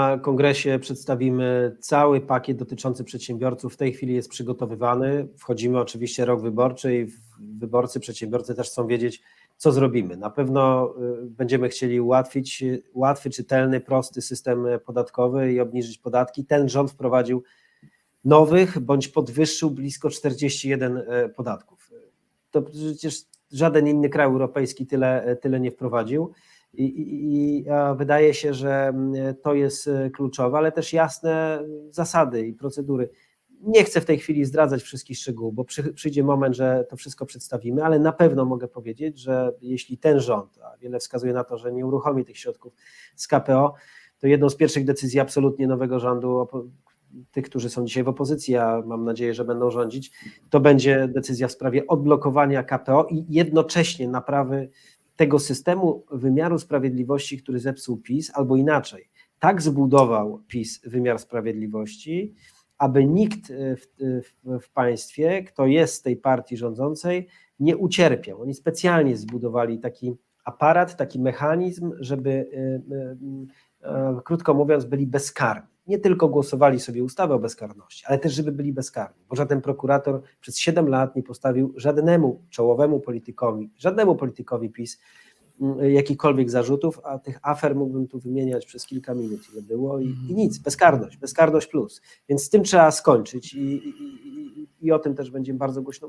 Na kongresie przedstawimy cały pakiet dotyczący przedsiębiorców. W tej chwili jest przygotowywany. Wchodzimy oczywiście rok wyborczy i wyborcy, przedsiębiorcy też chcą wiedzieć, co zrobimy. Na pewno y, będziemy chcieli ułatwić y, łatwy, czytelny, prosty system podatkowy i obniżyć podatki. Ten rząd wprowadził nowych bądź podwyższył blisko 41 e, podatków. To przecież żaden inny kraj europejski tyle, tyle nie wprowadził. I, i, i wydaje się, że mm, to jest e, kluczowe, ale też jasne zasady i procedury. Nie chcę w tej chwili zdradzać wszystkich szczegółów, bo przy, przyjdzie moment, że to wszystko przedstawimy, ale na pewno mogę powiedzieć, że jeśli ten rząd, a wiele wskazuje na to, że nie uruchomi tych środków z KPO, to jedną z pierwszych decyzji absolutnie nowego rządu, tych, którzy są dzisiaj w opozycji, a mam nadzieję, że będą rządzić, to będzie decyzja w sprawie odblokowania KPO i jednocześnie naprawy tego systemu wymiaru sprawiedliwości, który zepsuł PiS, albo inaczej, tak zbudował PiS wymiar sprawiedliwości, aby nikt e, w, w, w państwie, kto jest z tej partii rządzącej, nie ucierpiał. Oni specjalnie zbudowali taki aparat, taki mechanizm, żeby, e, e, e, krótko mówiąc, byli bezkarni. Nie tylko głosowali sobie ustawę o bezkarności, ale też, żeby byli bezkarni, bo żaden prokurator przez 7 lat nie postawił żadnemu czołowemu politykowi, żadnemu politykowi PiS mm, jakichkolwiek zarzutów, a tych afer mógłbym tu wymieniać przez kilka minut, ile było i, i nic, bezkarność, bezkarność plus. Więc z tym trzeba skończyć i, i, i, i o tym też będziemy bardzo głośno mówić.